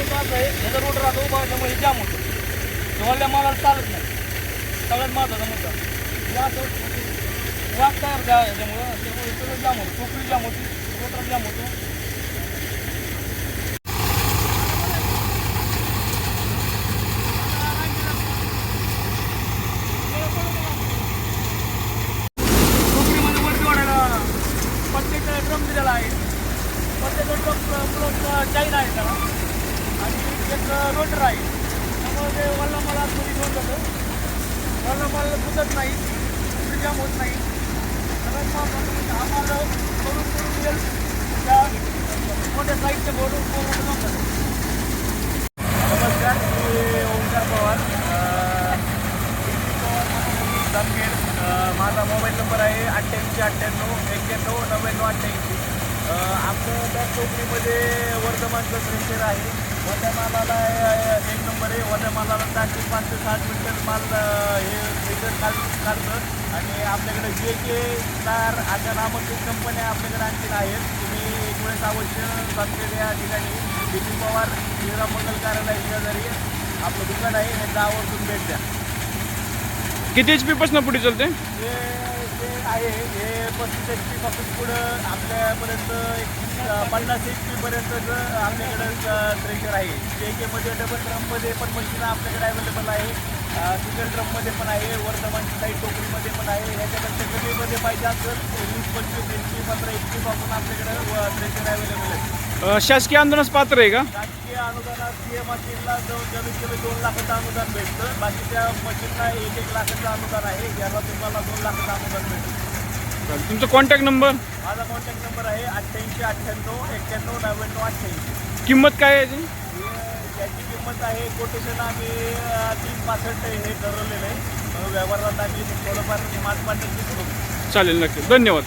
असं आहे ह्याचा रोड राहतो उभारल्यामुळे जाम होतो. तेव्हा मालाला चालत नाही. सगळ्यात महत्त्वाचा मुद्दा. हे असं वाघ तयार द्या ह्याच्यामुळं त्यामुळे सगळं जाम होतं. टोकरी जाम होती रोटर जाम होतो. रोटर आहे त्यामुळे ते वल्ला मला आतमध्ये घेऊन जातं. वल्ला माल कुदत नाही. टोकरी जाम होत नाही. सगळ्यात महत्त्वाचं म्हणजे हा माल करून करून येईल त्या मोठ्या साईजच्या बोर्ड बोर्ड जाऊन जातो. नमस्कार मी ओंकार पवार. अं, जामखेड. माझा मोबाईल नंबर आहे अठ्ठ्याऐंशी अठ्ठ्याण्णव एक्क्याण्णव नव्याण्णव अठ्ठ्याऐंशी. आमचं त्या चौकणीमध्ये वर्धमानचं प्रेशर आहे. वरच्या मालाला अं, एक नंबर आहे. वरच्या मालाला चारशे पाच ते साठ क्विंटल माल हे प्रेशर काढ काढतं आणि आपल्याकडे जे के स्टार अशा नामांकित कंपन्या आपल्याकडे आणखीन आहेत. तुम्ही एक वेळेस अवश्य जामखेड या ठिकाणी. बिपिन पवार श्रीराम मंगल कार्यालय शेजारी आपलं दुकान आहे. ह्याचा आवर्जून भेट द्या. किती एच पी पासून पुढे चालते हे जे आहे. हे पस्तीस एच पी पासून पुढं आपल्यापर्यंत एक पन्नास एच पीपर्यंतचं आपल्याकडं थ्रेशर आहे. जे केमध्ये डबल ड्रममध्ये पण मशीन आपल्याकडे अवेलेबल आहे. सिंगल ड्रममध्ये पण आहे. वर्धमानची साईड टोकरीमध्ये पण आहे. ह्याच्यापेक्षा कमीमध्ये पाहिजे असेल वीस पंचवीस एच पी पंधरा एच पी पासून आपल्याकडे अवेलेबल आहे. शासकीय आंदोलनास पात्र आहे का? राजकीय अनुदानात सीए मशीनला जवळ कमीत कमी दोन लाखाचं अनुदान भेटतं. बाकीच्या मशीनला एक एक लाखाचं अनुदान आहे. याला तुम्हाला दोन लाखाचं अनुदान भेटतं. तुमचा कॉन्टॅक्ट नंबर माझा कॉन्टॅक्ट नंबर आहे अठ्ठ्याऐंशी अठ्ठ्याण्णव एक्क्याण्णव नव्याण्णव अठ्ठ्याऐंशी. किंमत काय आहे याची हे- याची किंमत आहे कोटेशन आम्ही अं, तीन पासष्ट हे ठरवलेलं आहे. व्यवहारात आम्ही थोडंफार मार्च पाठवून करू. चालेल नक्की. धन्यवाद.